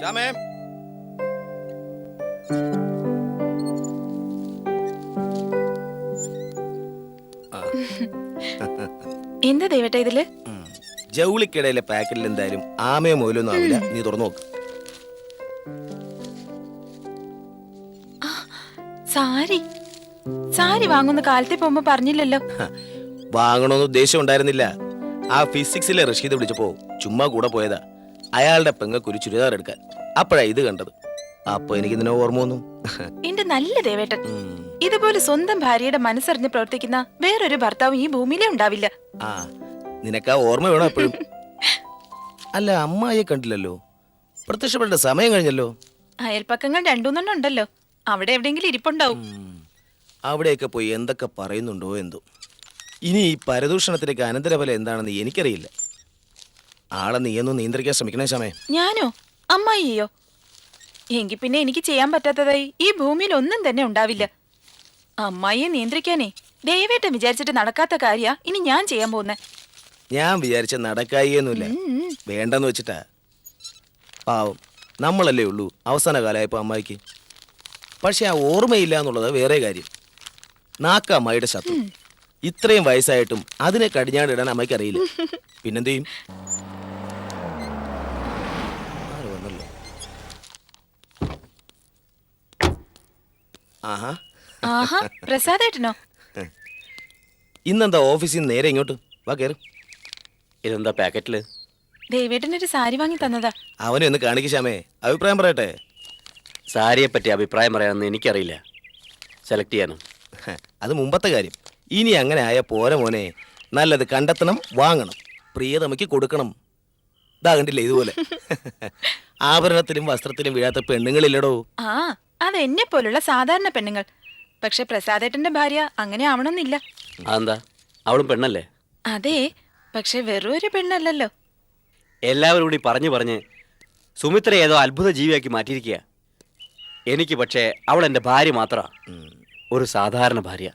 ശ്യാമേ. എന്താ ദൈവട്ടെ ഇതിൽ. ജൗളിക്കിടയിലെ പാക്കറ്റിൽ എന്തായാലും ആമയോ മുതലൊന്നും ആവില്ല. നീ തുറന്നു നോക്ക്. സാരി. സാരി വാങ്ങുന്ന കാലത്തെ പോകുമ്പോ പറഞ്ഞില്ലല്ലോ. വാങ്ങണോന്ന് വാങ്ങണമെന്ന് ഉദ്ദേശം ഉണ്ടായിരുന്നില്ല. ആ ഫിസിക്സിലെ റഷീദ് വിളിച്ചപ്പോ ചുമ്മാ കൂടെ പോയതാ. അയാളുടെ പെങ്ങൾക്ക് ഒരു ചുരിദാർ എടുക്കാൻ. അപ്പോഴാ ഇത് കണ്ടത്. അപ്പൊ എനിക്ക് ഇതിനെ ഓർമ്മ വന്നു. എന്റെ നല്ല ദേവേട്ടൻ. ഇതുപോലെ സ്വന്തം ഭാര്യയുടെ മനസ്സറിഞ്ഞ് പ്രവർത്തിക്കുന്ന വേറൊരു ഭർത്താവും ഈ ഭൂമിയിലേ ഉണ്ടാവില്ല. ആ നിനക്ക് ആ ഓർമ്മ വേണം എപ്പോഴും? അല്ല അമ്മായിയെ കണ്ടില്ലല്ലോ. പ്രത്യക്ഷപ്പെട്ട സമയം കഴിഞ്ഞല്ലോ. അയൽപ്പക്കങ്ങൾ രണ്ടുമൂന്നെണ്ണം ഉണ്ടല്ലോ. അവിടെ എവിടെയെങ്കിലും ഇരിപ്പുണ്ടാവും. ഉം. അവിടെയൊക്കെ പോയി എന്തൊക്കെ പറയുന്നുണ്ടോ എന്തോ. ഇനി ഈ പരദൂഷണത്തിലേക്ക് അനന്തരഫലം എന്താണെന്ന് എനിക്കറിയില്ല. ആളെ നീയൊന്നും നിയന്ത്രിക്കാൻ ശ്രമിക്കണേ ശമേ ഞാനോ? അമ്മായിയോ എങ്കി പിന്നെ എനിക്ക് ചെയ്യാൻ പറ്റാത്തതായി ഈ ഭൂമിയിൽ ഒന്നും തന്നെ ഉണ്ടാവില്ല. അമ്മായിയെ നിയന്ത്രിക്കാനേ ദയവേട്ടം വിചാരിച്ചിട്ട് നടക്കാത്ത കാര്യ ഇനി ഞാൻ ചെയ്യാൻ പോകുന്നെ. ഞാൻ വിചാരിച്ച നടക്കായിയൊന്നുമില്ല. വേണ്ടെന്ന് വെച്ചിട്ടാ. പാവം നമ്മളല്ലേ ഉള്ളൂ അവസാന കാലമായപ്പോ അമ്മായിക്ക്. പക്ഷെ ആ ഓർമ്മയില്ല എന്നുള്ളത് വേറെ കാര്യം. നാക്ക അമ്മായിയുടെ ശത്രു. ഇത്രയും വയസ്സായിട്ടും അതിനെ കടിഞ്ഞാടിടാൻ അമ്മയ്ക്ക് അറിയില്ല. പിന്നെന്ത് ചെയ്യും ആര് വന്നല്ലോ? ആഹാ. ആഹാ പ്രസാദേട്ടനോ? ഇന്നെന്താ ഓഫീസിൽ നിന്ന് നേരെ ഇങ്ങോട്ട്? വാ കേറ്. ഇതെന്താ പാക്കറ്റിൽ? ദേവേട്ടനൊരു സാരി വാങ്ങി തന്നതാ. അവനെ ഒന്ന് കാണിക്കാമേ അഭിപ്രായം പറയട്ടെ. സാരിയെ പറ്റി അഭിപ്രായം പറയാമെന്ന് എനിക്കറിയില്ല. സെലക്ട് ചെയ്യാനും? അത് മുമ്പത്തെ കാര്യം. ഇനി അങ്ങനെ ആയ പോര മോനെ നല്ലത് കണ്ടെത്തണം വാങ്ങണം. പ്രിയതമയ്ക്ക് കൊടുക്കണം. ഇതാകണ്ടില്ലേ ഇതുപോലെ. ആഭരണത്തിലും വസ്ത്രത്തിലും വീഴാത്ത പെണ്ണുങ്ങളില്ലടോ. ആ അത് എന്നെ പോലുള്ള സാധാരണ പെണ്ണുങ്ങൾ. പക്ഷെ പ്രസാദേട്ടന്റെ ഭാര്യ അങ്ങനെ ആവണമെന്നില്ല. അതെന്താ? അവളും പെണ്ണല്ലേ? അതെ പക്ഷെ വെറും ഒരു പെണ്ണല്ലല്ലോ. എല്ലാവരും കൂടി പറഞ്ഞു പറഞ്ഞ് സുമിത്ര ഏതോ അത്ഭുത ജീവിയാക്കി മാറ്റിയിരിക്കുക. എനിക്ക് പക്ഷേ അവൾ എന്റെ ഭാര്യ മാത്രമാണ് ഒരു സാധാരണ ഭാര്യ.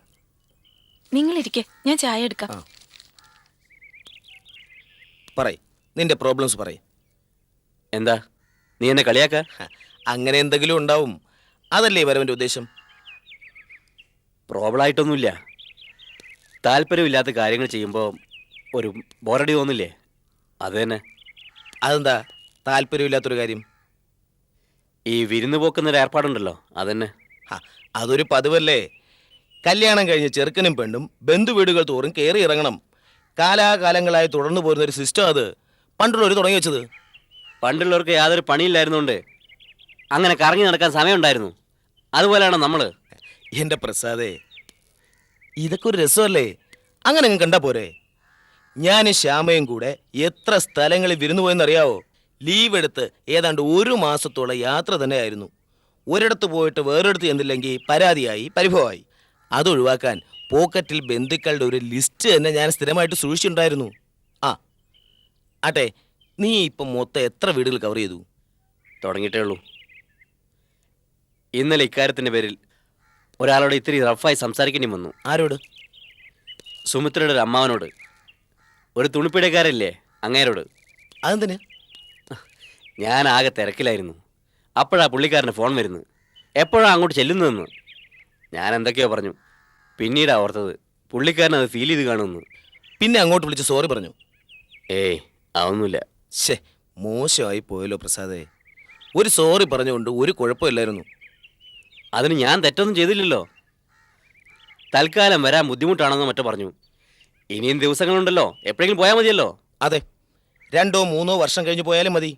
നിങ്ങൾ നിങ്ങളിരിക്കെ ഞാൻ ചായ എടുക്കാം. ആ. പറയ് നിന്റെ പ്രോബ്ലംസ് പറയ്. എന്താ? നീ എന്നെ കളിയാക്ക? ഹ, അങ്ങനെ എന്തെങ്കിലും ഉണ്ടാവും. അതല്ലേ വരവന്റെ ഉദ്ദേശം? പ്രോബ്ലമായിട്ടൊന്നുമില്ല. താല്പര്യമില്ലാത്ത കാര്യങ്ങൾ ചെയ്യുമ്പോൾ ഒരു ബോറടി തോന്നില്ലേ? അത് തന്നെ. അതെന്താ? താല്പര്യമില്ലാത്തൊരു കാര്യം? ഈ വിരുന്ന് പോക്കുന്നൊരു ഏർപ്പാടുണ്ടല്ലോ അതന്നെ ഹ, അതൊരു പതിവല്ലേ? കല്യാണം കഴിഞ്ഞ് ചെറുക്കനും പെണ്ണും ബന്ധുവീടുകൾ തോറും കയറി ഇറങ്ങണം. കാലാകാലങ്ങളായി തുടർന്നു പോരുന്ന ഒരു സിസ്റ്റം അത്. പണ്ടുള്ളവർ തുടങ്ങി വെച്ചത്. പണ്ടുള്ളവർക്ക് യാതൊരു പണിയില്ലായിരുന്നുകൊണ്ട് അങ്ങനെ കറങ്ങി നടക്കാൻ സമയമുണ്ടായിരുന്നു. അതുപോലെയാണ് നമ്മൾ എന്റെ പ്രസാദേ ഇതൊക്കെ ഒരു രസമല്ലേ? അങ്ങനെ അങ്ങ് കണ്ടാ പോരെ. ഞാൻ ശ്യാമയും കൂടെ എത്ര സ്ഥലങ്ങളിൽ വിരുന്നു പോയെന്നറിയാവോ? ലീവ് എടുത്ത് ഏതാണ്ട് ഒരു മാസത്തോളം യാത്ര തന്നെയായിരുന്നു. ഒരിടത്ത് പോയിട്ട് വേറൊരിടത്ത് ചെന്നില്ലെങ്കിൽ പരാതിയായി പരിഭവമായി. അതൊഴിവാക്കാൻ പോക്കറ്റിൽ ബന്ധുക്കളുടെ ഒരു ലിസ്റ്റ് തന്നെ ഞാൻ സ്ഥിരമായിട്ട് സൂക്ഷിച്ചിട്ടുണ്ടായിരുന്നു. ആ ആട്ടെ നീ ഇപ്പം മൊത്തം എത്ര വീടുകൾ കവർ ചെയ്തു? തുടങ്ങിയിട്ടേ ഉള്ളൂ. ഇന്നലെ ഇക്കാര്യത്തിന്റെ പേരിൽ ഒരാളോട് ഇത്തിരി റഫായി സംസാരിക്കേണ്ടി വന്നു. ആരോട്? സുമിത്രയുടെ ഒരു അമ്മാവനോട്. ഒരു തുണിപ്പിടക്കാരല്ലേ അങ്ങേരോട്. അതെന്തിന്? ഞാൻ ആകെ തിരക്കിലായിരുന്നു. അപ്പോഴാ പുള്ളിക്കാരന് ഫോൺ വരുന്നത്. എപ്പോഴാണ് അങ്ങോട്ട് ചെല്ലുന്നതെന്ന്. ഞാൻ എന്തൊക്കെയോ പറഞ്ഞു. പിന്നീടാ ഓർത്തത് പുള്ളിക്കാരൻ അത് ഫീൽ ചെയ്ത് കാണുമെന്ന്. പിന്നെ അങ്ങോട്ട് വിളിച്ച് സോറി പറഞ്ഞു. ഏയ് അതൊന്നുമില്ല. ശേ മോശമായി പോയല്ലോ പ്രസാദേ. ഒരു സോറി പറഞ്ഞുകൊണ്ട് ഒരു കുഴപ്പമില്ലായിരുന്നു. അതിന് ഞാൻ തെറ്റൊന്നും ചെയ്തില്ലല്ലോ. തൽക്കാലം വരാൻ ബുദ്ധിമുട്ടാണെന്ന് മറ്റോ പറഞ്ഞു. ഇനിയും ദിവസങ്ങളുണ്ടല്ലോ. എപ്പോഴെങ്കിലും പോയാൽ മതിയല്ലോ. അതെ. രണ്ടോ മൂന്നോ വർഷം കഴിഞ്ഞ് പോയാലും മതി.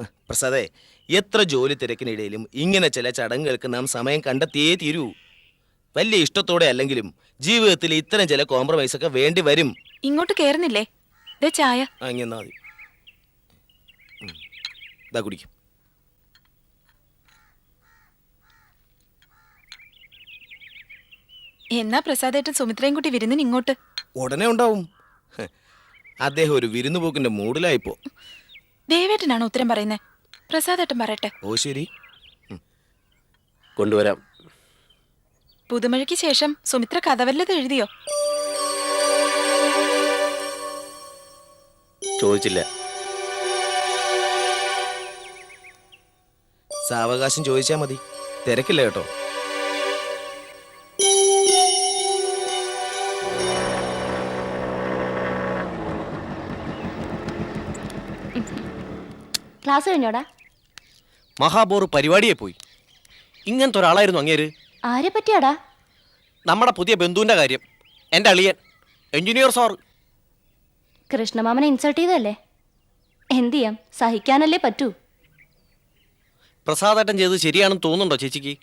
പ്രസാദേ എത്ര ജോലി തിരക്കിനിടയിലും ഇങ്ങനെ ചില ചടങ്ങുകൾക്ക് നാം സമയം കണ്ടെത്തിയേ തീരൂ. വലിയ ഇഷ്ടത്തോടെ അല്ലെങ്കിലും ജീവിതത്തിൽ ഇത്തരം ചില കോംപ്രമൈസ് ഒക്കെ വേണ്ടി വരും. ഇങ്ങോട്ട് കേറുന്നില്ലേ? ദേ ചായ. അങ്ങനെ കുടിക്കും. എന്നാ പ്രസാദേട്ടൻ സുമിത്രയും കൂട്ടി വിരുന്നിന് ഇങ്ങോട്ട്? ഉടനെ ഉണ്ടാവും. ഹ്, അദ്ദേഹം ഒരു വിരുന്നുപോക്കിന്റെ മൂഡിലായിപ്പോ ദേവേട്ടനാണ് ഉത്തരം പറയുന്നത് പ്രസാദേട്ടൻ പറയട്ടെ. ഓ ശരി. കൊണ്ടുവരാം. പുതുമഴയ്ക്ക് ശേഷം സുമിത്ര കഥ വല്ലത് എഴുതിയോ? ചോദിച്ചില്ല. സാവകാശം ചോദിച്ചാ മതി. തിരക്കില്ല കേട്ടോ. ക്ലാസ് കഴിഞ്ഞോടാ? മഹാബോർ പരിപാടിയെ പോയി. ഇങ്ങനത്തെ ഒരാളായിരുന്നു അങ്ങേര്. ആരെ പറ്റിയാടാ? നമ്മുടെ പുതിയ ബന്ധുവിന്റെ കാര്യം. എന്റെ അളിയൻ. Engineer sir. കൃഷ്ണമാമനെ ഇൻസൾട്ട് ചെയ്തല്ലേ എന്ത് ചെയ്യാം? സഹിക്കാനല്ലേ പറ്റൂ? പ്രസാദേട്ടൻ ചെയ്തത് ശരിയാണെന്ന് തോന്നുന്നുണ്ടോ ചേച്ചിക്ക്?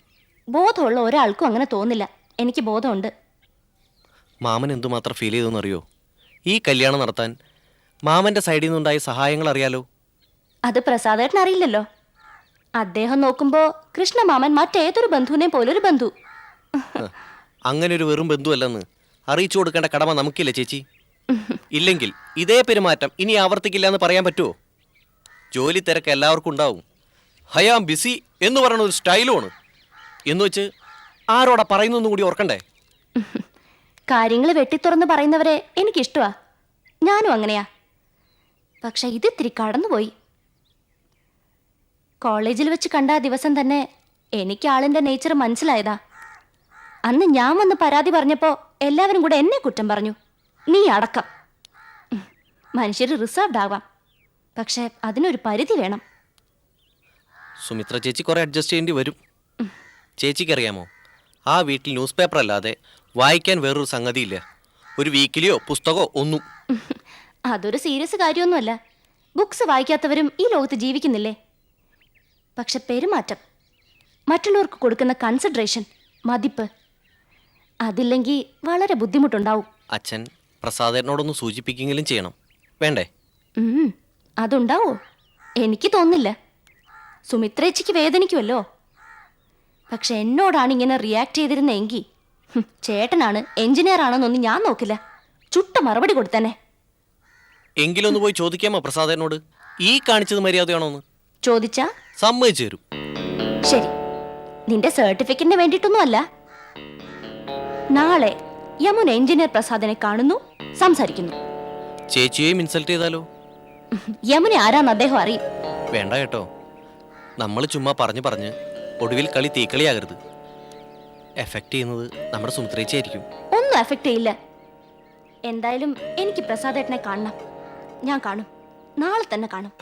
ബോധമുള്ള ഒരാൾക്കും അങ്ങനെ തോന്നില്ല. എനിക്ക് ബോധമുണ്ട്. മാമൻ എന്തുമാത്രം ഫീൽ ചെയ്തെന്നറിയോ ഈ കല്യാണം നടത്താൻ മാമന്റെ സൈഡിൽ നിന്നുണ്ടായ സഹായങ്ങൾ അറിയാലോ? അത് പ്രസാദേട്ടൻ അറിയില്ലല്ലോ. അദ്ദേഹം നോക്കുമ്പോ കൃഷ്ണമാമൻ മറ്റേതൊരു ബന്ധുവിനെ പോലൊരു ബന്ധു. അങ്ങനെ ഒരു വെറും ബന്ധുവല്ലെന്ന് അറിയിച്ചു കൊടുക്കേണ്ട കടമ നമുക്കില്ല ചേച്ചി? ഇല്ലെങ്കിൽ ഇതേ പെരുമാറ്റം ഇനി ആവർത്തിക്കില്ല എന്ന് പറയാൻ പറ്റുമോ ജോലി തിരക്ക് എല്ലാവർക്കും ഉണ്ടാവും. ഹയാം ബിസി എന്ന് പറയുന്ന ഒരു സ്റ്റൈലുമാണ്. എന്ന് വെച്ച് ആരോടാ പറയുന്നൊന്നും കൂടി ഓർക്കണ്ടേ? കാര്യങ്ങൾ വെട്ടിത്തുറന്ന് പറയുന്നവരെ എനിക്കിഷ്ടമാ ഞാനും അങ്ങനെയാ. പക്ഷെ ഇതിത്തിരി കടന്നുപോയി. കോളേജിൽ വെച്ച് കണ്ട ആ ദിവസം തന്നെ എനിക്ക് ആളിന്റെ നേച്ചർ മനസ്സിലായതാ. അന്ന് ഞാൻ വന്ന് പരാതി പറഞ്ഞപ്പോ എല്ലാവരും കൂടെ എന്നെ കുറ്റം പറഞ്ഞു. നീ അടക്കം. മനുഷ്യർ റിസർവ്ഡ് ആവാം. പക്ഷെ അതിനൊരു പരിധി വേണം. സുമിത്ര ചേച്ചി കുറെ അഡ്ജസ്റ്റ് ചെയ്യേണ്ടി വരും. ചേച്ചിക്കറിയാമോ? ആ വീട്ടിൽ ന്യൂസ് പേപ്പർ അല്ലാതെ വായിക്കാൻ വേറൊരു സംഗതിയില്ല. ഒരു വീക്കിലിയോ പുസ്തകമോ ഒന്നും. അതൊരു സീരിയസ് കാര്യമൊന്നുമല്ല. ബുക്സ് വായിക്കാത്തവരും ഈ ലോകത്ത് ജീവിക്കുന്നില്ലേ? പക്ഷെ പെരുമാറ്റം. മറ്റുള്ളവർക്ക് കൊടുക്കുന്ന കൺസിഡറേഷൻ മതിപ്പ് അതില്ലെങ്കിൽ വളരെ ബുദ്ധിമുട്ടുണ്ടാവും. അച്ഛൻ പ്രസാദേട്ടനോടൊന്ന് സൂചിപ്പിക്കെങ്കിലും ചെയ്യണം. വേണ്ടേ? അതുണ്ടാവോ? എനിക്ക് തോന്നില്ല സുമിത്രേച്ചിക്ക് വേദനിക്കുമല്ലോ പക്ഷെ എന്നോടാണ് ഇങ്ങനെ റിയാക്ട് ചെയ്തിരുന്നെങ്കിൽ ചേട്ടനാണ് എഞ്ചിനീയർ ആണെന്നൊന്നും ഞാൻ നോക്കില്ല. ചുട്ട മറുപടി കൊടുത്തന്നെ. എങ്കിലൊന്ന് പോയി ചോദിക്കാമോ പ്രസാദേട്ടനോട്? ഈ കാണിച്ചത് മര്യാദയാണോന്ന്? ചോദിച്ചാ? സമ്മതിച്ചു തരും ശരി. നിന്റെ സർട്ടിഫിക്കറ്റിന് വേണ്ടിയിട്ടൊന്നും അല്ല നാളെ യമുൻ എഞ്ചിനീയർ പ്രസാദിനെ കാണുന്നു സംസാരിക്കുന്നു. ചേച്ചിയെയും ഇൻസൾട്ട് ചെയ്താലോ? യമുനെ ആരാന്ന് അദ്ദേഹം അറിയും. വേണ്ട കേട്ടോ. നമ്മൾ ചുമ്മാ പറഞ്ഞു പറഞ്ഞ് ഒടുവിൽ കളി തീക്കളിയാകരുത്. എഫക്റ്റ് ചെയ്യുന്നത് നമ്മുടെ സുമിത്രേച്ചിയായിരിക്കും. ഒന്നും എഫക്റ്റ് ചെയ്യില്ല. എന്തായാലും എനിക്ക് പ്രസാദേട്ടനെ കാണണം. ഞാൻ കാണും. നാളെ തന്നെ കാണും.